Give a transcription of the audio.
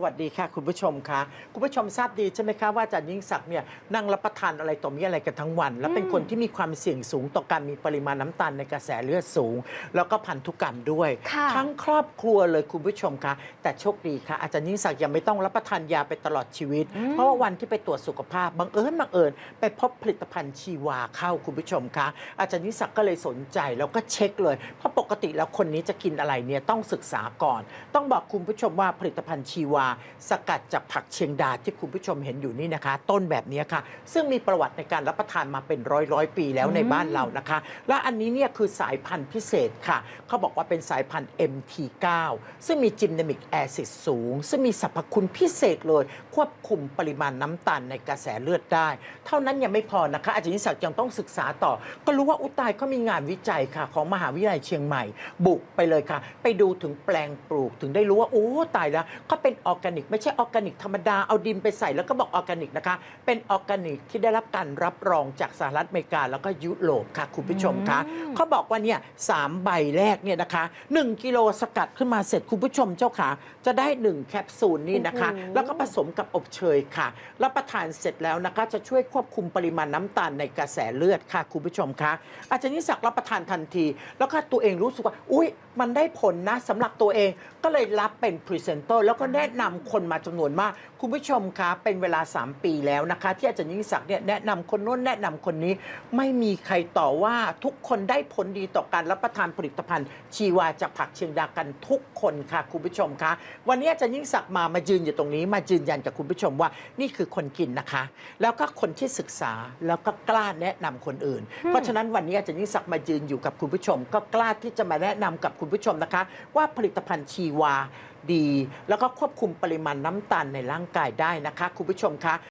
สวัสดีค่ะ คุณผู้ชมคะคุณผู้ชมทราบดีใช่ไหมคะว่าอาจารย์ยิ่งศักดิ์เนี่ยนั่งรับประทานอะไรต่อมีอะไรกันทั้งวัน และเป็นคนที่มีความเสี่ยงสูงต่อการมีปริมาณน้ำตาลในกระแสเลือดสูง แล้วก็พันธุกรรมด้วยค่ะทั้งครอบครัวเลยคุณผู้ชมคะแต่โชคดีค่ะ อาจารย์ยิ่งศักดิ์ยังไม่ต้องรับประทานยาไปตลอดชีวิตอืมเพราะว่าวันที่ไปตรวจสุขภาพบังเอิญบังเอิญไปพบผลิตภัณฑ์ชีวาเข้าคุณผู้ชมคะอาจารย์ยิ่งศักดิ์ก็เลยสนใจแล้วก็เช็คเลยเพราะปกติแล้วคนนี้จะกินอะไรเนี่ยต้องศึกษาก่อน ต้องบอกคุณผู้ชมว่าผลิตภัณฑ์ชีวาสกัดจากผักเชียงดาที่คุณผู้ชมเห็นอยู่นี่นะคะ ต้นแบบนี้ค่ะ ซึ่งมีประวัติในการรับประทานมาเป็นร้อยร้อยๆปีแล้วในบ้านเรานะคะ และอันนี้เนี่ยคือสายพันธุ์พิเศษค่ะเขาบอกว่าเป็นสายพันธุ์ MT9 ซึ่งมีจิมนามิกแอซิดสูง ซึ่งมีสรรพคุณพิเศษเลย ควบคุมปริมาณน้ำตาลในกระแสเลือดได้ เท่านั้นยังไม่พอนะคะ อาจารย์นิสักดิ์ยังต้องศึกษาต่อ ก็รู้ว่าอุยตายเขามีงานวิจัยค่ะ ของมหาวิทยาลัยเชียงใหม่ บุกไปเลยค่ะ ไปดูถึงแปลงปลูกถึงได้รู้ว่าโอ้ตายแล้วเขาเป็นออร์แกนิก ไม่ใช่ออร์แกนิกธรรมดาเอาดินไปใส่แล้วก็บอกออร์แกนิกนะคะ เป็นออร์แกนิกที่ได้รับการรับรองจากสหรัฐอเมริกาแล้วก็ยุโรปค่ะคุณผู้ชมคะอืมเขาบอกว่าเนี่ยสามใบแรกเนี่ยนะคะ 1 กิโลสกัดขึ้นมาเสร็จคุณผู้ชมเจ้าค่ะจะได้ 1 แคปซูลนี่นะคะโอ้โหแล้วก็ผสมกับอบเชยค่ะ รับประทานเสร็จแล้วนะคะจะช่วยควบคุมปริมาณน้ำตาลในกระแสเลือดค่ะคุณผู้ชมคะอาจารย์นิสักดิ์รับประทานทันที แล้วก็ตัวเองรู้สึกว่า อุ๊ยมันได้ผลนะสำหรับตัวเองก็เลยรับเป็นพรีเซนเตอร์แล้วก็แนะนำคนมาจำนวนมาก คุณผู้ชมคะเป็นเวลา 3 ปีแล้วนะคะ ที่อาจารย์ยิ่งศักดิ์เนี่ยแนะนำคนโน้นแนะนำคนนี้ไม่มีใครต่อว่าทุกคนได้ผลดีต่อการรับประทานผลิตภัณฑ์ ชีวาจากผักเชียงดากันทุกคนค่ะคุณผู้ชมคะวันนี้อาจารย์ยิ่งศักดิ์มามายืนอยู่ตรงนี้ มายืนยันกับคุณผู้ชมว่านี่คือคนกินนะคะ แล้วก็คนที่ศึกษาแล้วก็กล้าแนะนำคนอื่น เพราะฉะนั้นวันนี้อาจารย์ยิ่งศักดิ์มายืนอยู่กับคุณผู้ชม ก็กล้าที่จะมาแนะนำกับคุณผู้ชมนะคะ ว่าผลิตภัณฑ์ชีวาดี แล้วก็ควบคุมปริมาณน้ำตาลในร่างกายได้นะคะ คุณผู้ชมคะ